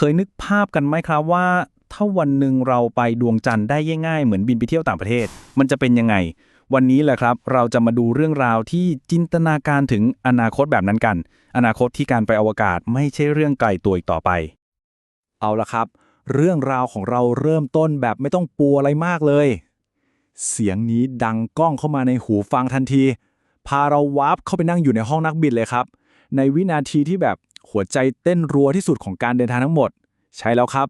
เคยนึกภาพกันไหมครับว่า ถ้าวันหนึ่งเราไปดวงจันทร์ได้ง่ายๆเหมือนบินไปเที่ยวต่างประเทศ มันจะเป็นยังไง วันนี้แหละครับ เราจะมาดูเรื่องราวที่จินตนาการถึงอนาคตแบบนั้นกัน อนาคตที่การไปอวกาศไม่ใช่เรื่องไกลตัวอีกต่อไป เอาละครับ เรื่องราวของเราเริ่มต้นแบบไม่ต้องปูอะไรมากเลย เสียงนี้ดังก้องเข้ามาในหูฟังทันที พาเราวาร์ปเข้าไปนั่งอยู่ในห้องนักบินเลยครับ ในวินาทีที่แบบหัวใจเต้นรัวที่สุดของการเดินทางทั้งหมด ใช่แล้วครับ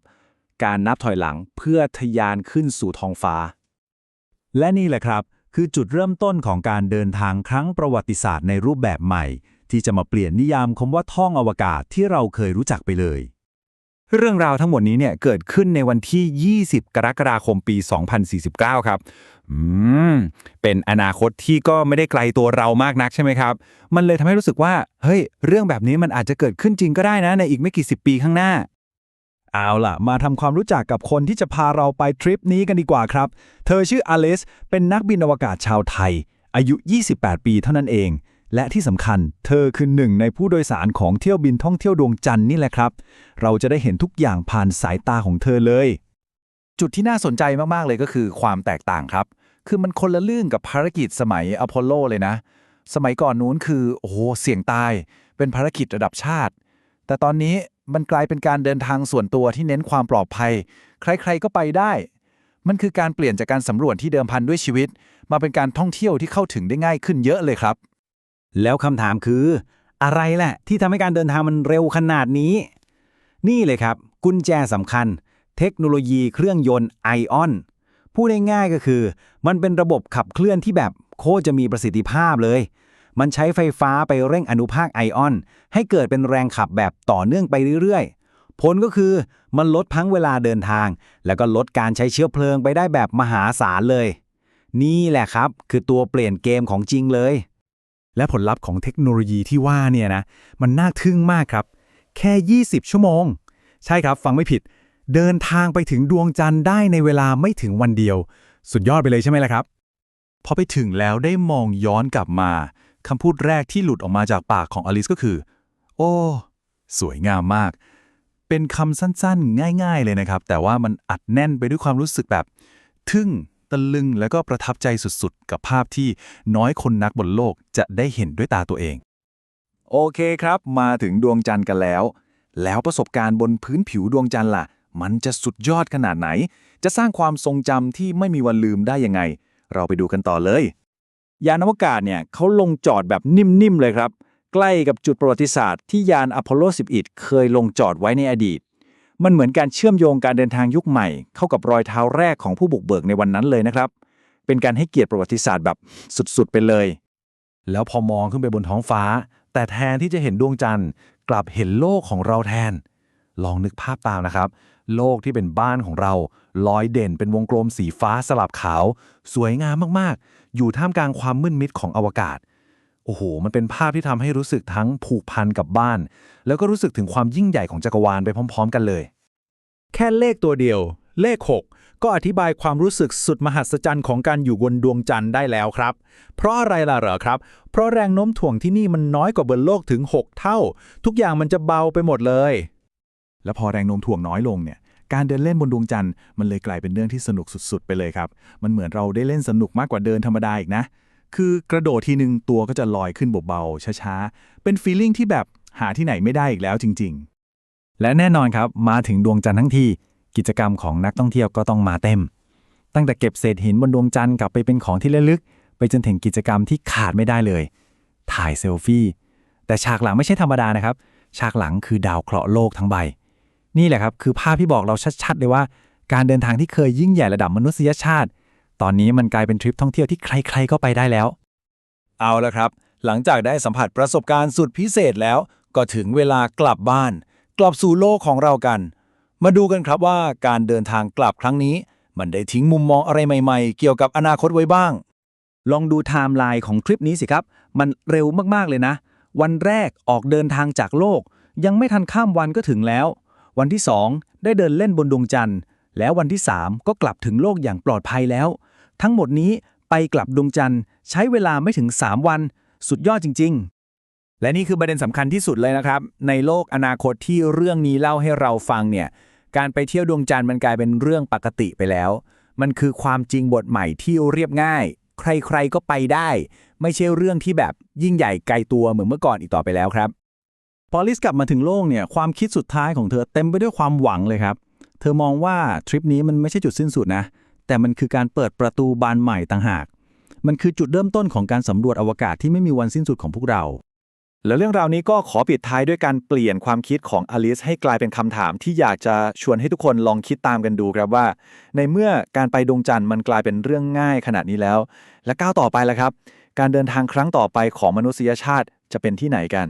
การนับถอยหลังเพื่อทะยานขึ้นสู่ท้องฟ้า และนี่แหละครับ คือจุดเริ่มต้นของการเดินทางครั้งประวัติศาสตร์ในรูปแบบใหม่ ที่จะมาเปลี่ยนนิยามคำว่าท่องอวกาศที่เราเคยรู้จักไปเลย เรื่องราวทั้งหมดนี้เนี่ยเกิดขึ้นในวันที่ 20 กรกฎาคมปี 2049 ครับ อืม เป็นอนาคตที่ก็ไม่ได้ไกลตัวเรามากนักใช่ไหมครับ มันเลยทำให้รู้สึกว่า เฮ้ย เรื่องแบบนี้มันอาจจะเกิดขึ้นจริงก็ได้นะ ในอีกไม่กี่สิบปีข้างหน้า เอาล่ะ มาทำความรู้จักกับคนที่จะพาเราไปทริปนี้กันดีกว่าครับ เธอชื่ออลิสเป็นนักบินอวกาศชาวไทย อายุ 28 ปีเท่านั้นเอง และที่สำคัญ เธอคือหนึ่งในผู้โดยสารของเที่ยวบินท่องเที่ยวดวงจันทร์นี่แหละครับ เราจะได้เห็นทุกอย่างผ่านสายตาของเธอเลย จุดที่น่าสนใจมาก ๆ เลยก็คือความแตกต่างครับ คือมันคนละเรื่องกับภารกิจสมัยอพอลโลเลยนะ สมัยก่อนนู้นคือโอ้โหเสี่ยงตาย เป็นภารกิจระดับชาติ แต่ตอนนี้มันกลายเป็นการเดินทางส่วนตัวที่เน้นความปลอดภัย ใคร ๆ ก็ไปได้ มันคือการเปลี่ยนจากการสำรวจที่เดิมพันด้วยชีวิต มาเป็นการท่องเที่ยวที่เข้าถึงได้ง่ายขึ้นเยอะเลยครับ แล้วคำถามคือ อะไรแหละที่ทำให้การเดินทางมันเร็วขนาดนี้ นี่เลยครับ กุญแจสำคัญ เทคโนโลยีเครื่องยนต์ไอออนพูดง่ายๆก็คือ มันเป็นระบบขับเคลื่อนที่แบบโคจะมีประสิทธิภาพเลย มันใช้ไฟฟ้าไปเร่งอนุภาคไอออน ให้เกิดเป็นแรงขับแบบต่อเนื่องไปเรื่อยๆ ผลก็คือมันลดพังเวลาเดินทาง แล้วก็ลดการใช้เชื้อเพลิงไปได้แบบมหาศาลเลย นี่แหละครับ คือตัวเปลี่ยนเกมของจริงเลย และผลลัพธ์ของเทคโนโลยีที่ว่าเนี่ยนะ มันน่าทึ่งมากครับ แค่ 20 ชั่วโมง ใช่ครับ ฟังไม่ผิด เดินทางไปถึงดวงจันทร์ได้ในเวลาไม่ถึงวันเดียว สุดยอดไปเลยใช่ไหมล่ะครับ พอไปถึงแล้วได้มองย้อนกลับมาคำพูดแรกที่หลุดออกมาจากปากของอลิสก็คือ โอ้ สวยงามมาก เป็นคำสั้นๆ ง่าย ๆ เลยนะครับ แต่ว่ามันอัดแน่นไปด้วยความรู้สึกแบบ ทึ่ง ตะลึงแล้วก็ประทับใจสุดๆ กับภาพที่น้อยคนนักบนโลกจะได้เห็นด้วยตาตัวเอง โอเคครับ มาถึงดวงจันทร์กันแล้ว แล้วประสบการณ์บนพื้นผิวดวงจันทร์ล่ะ มันจะสุดยอดขนาดไหน จะสร้างความทรงจำที่ไม่มีวันลืมได้ยังไง เราไปดูกันต่อเลย ยานอวกาศเนี่ยเขาลงจอดแบบนิ่มๆเลยครับ ใกล้กับจุดประวัติศาสตร์ที่ยานอพอลโล 11 เคยลงจอดไว้ในอดีต มันเหมือนการเชื่อมโยงการเดินทางยุคใหม่ เข้ากับรอยเท้าแรกของผู้บุกเบิกในวันนั้นเลยนะครับ เป็นการให้เกียรติประวัติศาสตร์แบบสุดๆไปเลย แล้วพอมองขึ้นไปบนท้องฟ้า แต่แทนที่จะเห็นดวงจันทร์ กลับเห็นโลกของเราแทน ลองนึกภาพตามนะครับ โลกที่เป็นบ้านของเรา ลอยเด่นเป็นวงกลมสีฟ้าสลับขาว สวยงามมากๆ อยู่ท่ามกลางความมืดมิดของอวกาศ โอ้โห มันเป็นภาพที่ทำให้รู้สึกทั้งผูกพันกับบ้าน แล้วก็รู้สึกถึงความยิ่งใหญ่ของจักรวาลไปพร้อม ๆ กันเลย แค่เลขตัวเดียว เลข 6 ก็อธิบายความรู้สึกสุดมหัศจรรย์ของการอยู่บนดวงจันทร์ได้แล้วครับ เพราะอะไรล่ะเหรอครับ เพราะแรงโน้มถ่วงที่นี่มันน้อยกว่าบนโลกถึง 6 เท่า ทุกอย่างมันจะเบาไปหมดเลย แล้วพอแรงโน้มถ่วงน้อยลงเนี่ยการเดินเล่นบนดวงจันทร์มันเลยกลายเป็นเรื่องที่สนุกสุด ๆ ไปเลยครับ มันเหมือนเราได้เล่นสนุกมากกว่าเดินธรรมดาอีกนะ คือกระโดดทีหนึ่งตัวก็จะลอยขึ้นเบาๆช้าๆ เป็นฟีลลิ่งที่แบบหาที่ไหนไม่ได้อีกแล้วจริงๆ และแน่นอนครับมาถึงดวงจันทร์ทั้งทีกิจกรรมของนักท่องเที่ยวก็ต้องมาเต็ม ตั้งแต่เก็บเศษหินบนดวงจันทร์กลับไปเป็นของที่ระลึก ไปจนถึงกิจกรรมที่ขาดไม่ได้เลย ถ่ายเซลฟี่ แต่ฉากหลังไม่ใช่ธรรมดานะครับ ฉากหลังคือดาวเคราะห์โลกทั้งใบ นี่แหละครับคือภาพที่บอกเราชัดๆ เลยว่า การเดินทางที่เคยยิ่งใหญ่ระดับมนุษยชาติ ตอนนี้มันกลายเป็นทริปท่องเที่ยวที่ใครๆก็ไปได้แล้ว เอาละครับ หลังจากได้สัมผัสประสบการณ์สุดพิเศษแล้ว ก็ถึงเวลากลับบ้าน กลับสู่โลกของเรากัน มาดูกันครับว่าการเดินทางกลับครั้งนี้ มันได้ทิ้งมุมมองอะไรใหม่ๆ เกี่ยวกับอนาคตไว้บ้าง ลองดูไทม์ไลน์ของทริปนี้สิครับ มันเร็วมากๆเลยนะ วันแรกออกเดินทางจากโลก ยังไม่ทันข้ามวันก็ถึงแล้ว วันที่ 2 ได้เดินเล่นบนดวงจันทร์ แล้ววันที่ 3 ก็กลับถึงโลกอย่างปลอดภัยแล้ว ทั้งหมดนี้ไปกลับดวงจันทร์ใช้เวลาไม่ถึง 3 วัน สุดยอดจริง ๆ และนี่คือประเด็นสำคัญที่สุดเลยนะครับ ในโลกอนาคตที่เรื่องนี้เล่าให้เราฟังเนี่ยการไปเที่ยวดวงจันทร์มันกลายเป็นเรื่องปกติไปแล้ว มันคือความจริงบทใหม่ที่เรียบง่าย ใครๆก็ไปได้ ไม่ใช่เรื่องที่แบบยิ่งใหญ่ไกลตัวเหมือนเมื่อก่อนอีกต่อไปแล้วครับพอลิสกลับมาถึงโลกเนี่ยความคิดสุดท้ายของเธอเต็มไปด้วยความหวังเลยครับ เธอมองว่าทริปนี้มันไม่ใช่จุดสิ้นสุดนะ แต่มันคือการเปิดประตูบานใหม่ต่างหาก มันคือจุดเริ่มต้นของการสำรวจอวกาศที่ไม่มีวันสิ้นสุดของพวกเรา แล้วเรื่องราวนี้ก็ขอปิดท้ายด้วยการเปลี่ยนความคิดของอลิสให้กลายเป็นคำถามที่อยากจะชวนให้ทุกคนลองคิดตามกันดูครับว่า ในเมื่อการไปดวงจันทร์มันกลายเป็นเรื่องง่ายขนาดนี้แล้ว และก้าวต่อไปแล่ะครับ การเดินทางครั้งต่อไปของมนุษยชาติจะเป็นที่ไหนกัน